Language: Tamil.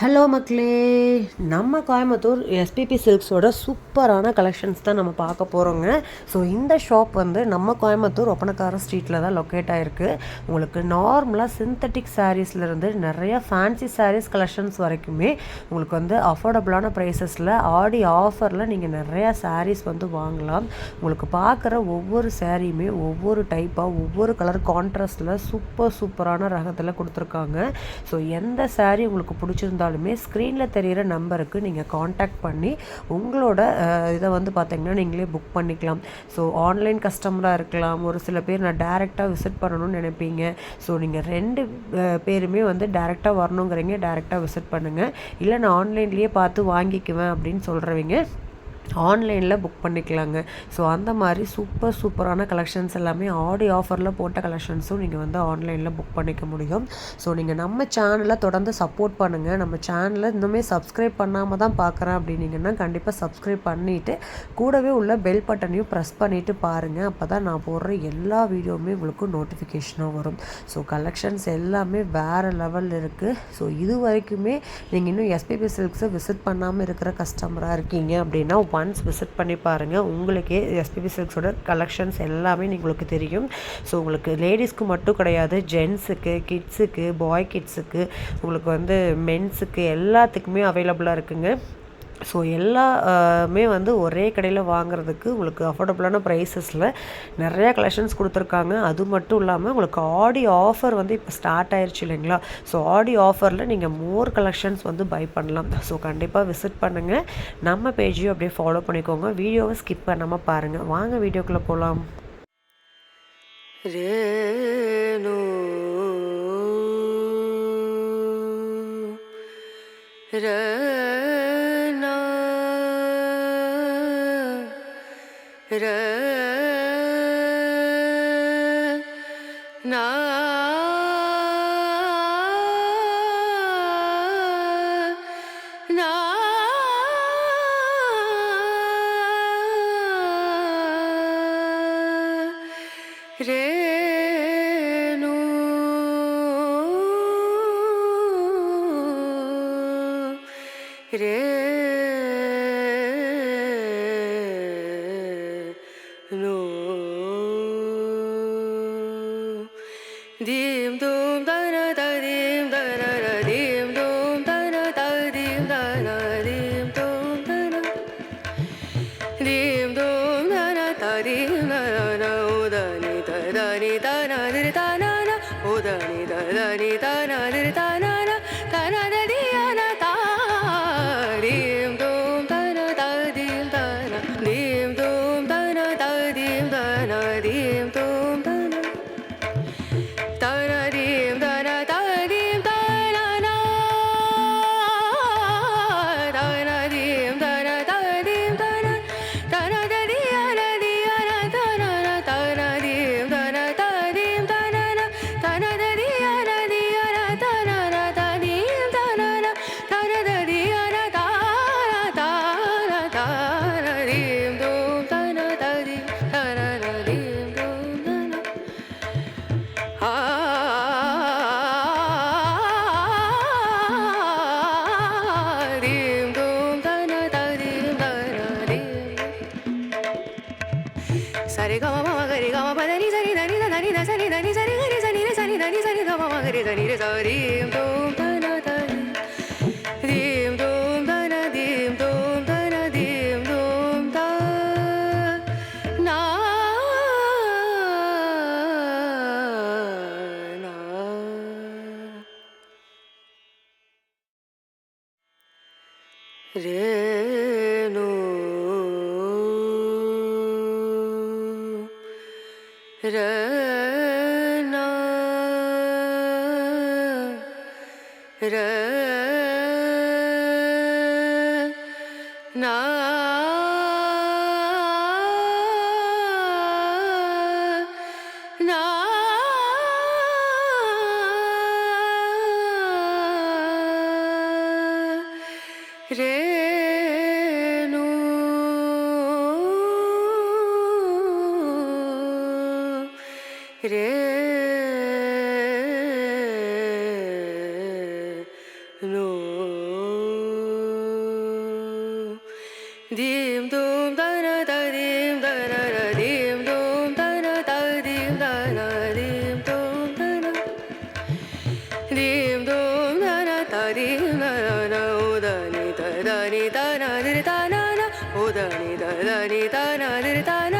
ஹலோ மக்களே. நம்ம கோயம்புத்தூர் எஸ்பிபி சில்க்ஸோட சூப்பரான கலெக்ஷன்ஸ் தான் நம்ம பார்க்க போகிறோங்க ஸோ இந்த ஷாப் வந்து நம்ம கோயம்புத்தூர் ஒப்பனக்கார ஸ்ட்ரீட்டில் தான் லொக்கேட் ஆகிருக்கு உங்களுக்கு நார்மலாக சிந்தட்டிக் சாரீஸ்லேருந்து நிறைய ஃபேன்சி சாரீஸ் கலெக்ஷன்ஸ் வரைக்குமே உங்களுக்கு வந்து அஃபோர்டபுளான ப்ரைஸஸில் ஆடி ஆஃபரில் நீங்கள் நிறையா சாரீஸ் வந்து வாங்கலாம். உங்களுக்கு பார்க்குற ஒவ்வொரு சாரியுமே ஒவ்வொரு டைப்பாக ஒவ்வொரு கலர் கான்ட்ராஸ்டில் சூப்பர் சூப்பரான ரகத்தில் கொடுத்துருக்காங்க. ஸோ எந்த சாரீ உங்களுக்கு பிடிச்சிருந்தா இருந்தாலுமே ஸ்க்ரீனில் தெரிகிற நம்பருக்கு நீங்கள் காண்டாக்ட் பண்ணி உங்களோட இதை வந்து பார்த்திங்கன்னா நீங்களே புக் பண்ணிக்கலாம். ஸோ ஆன்லைன் கஸ்டமராக இருக்கலாம். ஒரு சில பேர் நான் டேரெக்டாக விசிட் பண்ணணும்னு நினைப்பீங்க. ஸோ நீங்கள் ரெண்டு பேருமே வந்து டேரெக்டாக வரணுங்கிறீங்க டேரெக்டாக விசிட் பண்ணுங்கள் இல்லை நான் ஆன்லைன்லேயே பார்த்து வாங்கிக்குவேன் அப்படின்னு சொல்கிறவங்க ஆன்லைனில் புக் பண்ணிக்கலாங்க. ஸோ அந்த மாதிரி சூப்பர் சூப்பரான கலெக்ஷன்ஸ் எல்லாமே ஆடி ஆஃபரில் போட்ட கலெக்ஷன்ஸும் நீங்கள் வந்து ஆன்லைனில் புக் பண்ணிக்க முடியும். ஸோ நீங்கள் நம்ம சேனலை தொடர்ந்து சப்போர்ட் பண்ணுங்கள் நம்ம சேனலை இன்னுமே சப்ஸ்கிரைப் பண்ணாமல் தான் பார்க்குறேன் அப்படின்னீங்கன்னா கண்டிப்பாக சப்ஸ்கிரைப் பண்ணிவிட்டு கூடவே உள்ள பெல் பட்டனையும் ப்ரெஸ் பண்ணிவிட்டு பாருங்கள் அப்போ தான் நான் போடுற எல்லா வீடியோவுமே உங்களுக்கு நோட்டிஃபிகேஷனாக வரும். ஸோ கலெக்ஷன்ஸ் எல்லாமே வேறு லெவலில் இருக்குது ஸோ இது வரைக்குமே நீங்கள் இன்னும் எஸ்பிபி சில்க்ஸை விசிட் பண்ணாமல் இருக்கிற கஸ்டமராக இருக்கீங்க அப்படின்னா ஒன்ஸ் விசிட் பண்ணி பாருங்கள் உங்களுக்கே எஸ்பிபி சில்க்ஸோட கலெக்ஷன்ஸ் எல்லாமே உங்களுக்கு தெரியும். ஸோ உங்களுக்கு லேடிஸ்க்கு மட்டும் கிடையாது ஜென்ஸுக்கு கிட்ஸுக்கு பாய் கிட்ஸுக்கு உங்களுக்கு வந்து மென்ஸுக்கு எல்லாத்துக்குமே அவைலபிளாக இருக்குங்க. ஸோ எல்லாமே வந்து ஒரே கடையில் வாங்குறதுக்கு உங்களுக்கு அஃபோர்டபுளான ப்ரைஸஸில் நிறையா கலெக்ஷன்ஸ் கொடுத்துருக்காங்க. அது மட்டும் இல்லாமல் உங்களுக்கு ஆடி ஆஃபர் வந்து இப்போ ஸ்டார்ட் ஆயிடுச்சு இல்லைங்களா? ஸோ ஆடி ஆஃபரில் நீங்கள் மோர் கலெக்ஷன்ஸ் வந்து பை பண்ணலாம். ஸோ கண்டிப்பாக விசிட் பண்ணுங்கள் நம்ம பேஜையும் அப்படியே ஃபாலோ பண்ணிக்கோங்க. வீடியோவை ஸ்கிப் பண்ணாமல் பாருங்கள் வாங்க வீடியோக்குள்ளே போகலாம் ரேனோ ரே ना। It is. Dim dum da da da dim da da da dim dum da da da dim da da dim dum da da dim dum da da da dim da da da o oh da ni da da ni da na di da na na o da ni da da ni da na di da Hari ഗമ മമ ഹരി ഗമ പദനി സരി ധനി ധനി ന സരി ധനി സരി ഹരി സനി ര സനി ധനി സരി ഗമ മമ ഹരി ധനി ര സരി ദൂം Rana Rana Rana Rana re no dim dum da ra dim da ra dim dum da ra dim da dim dum da ra dim dum da ra da dim da ra na uda na oh dir da na na oh uda na dir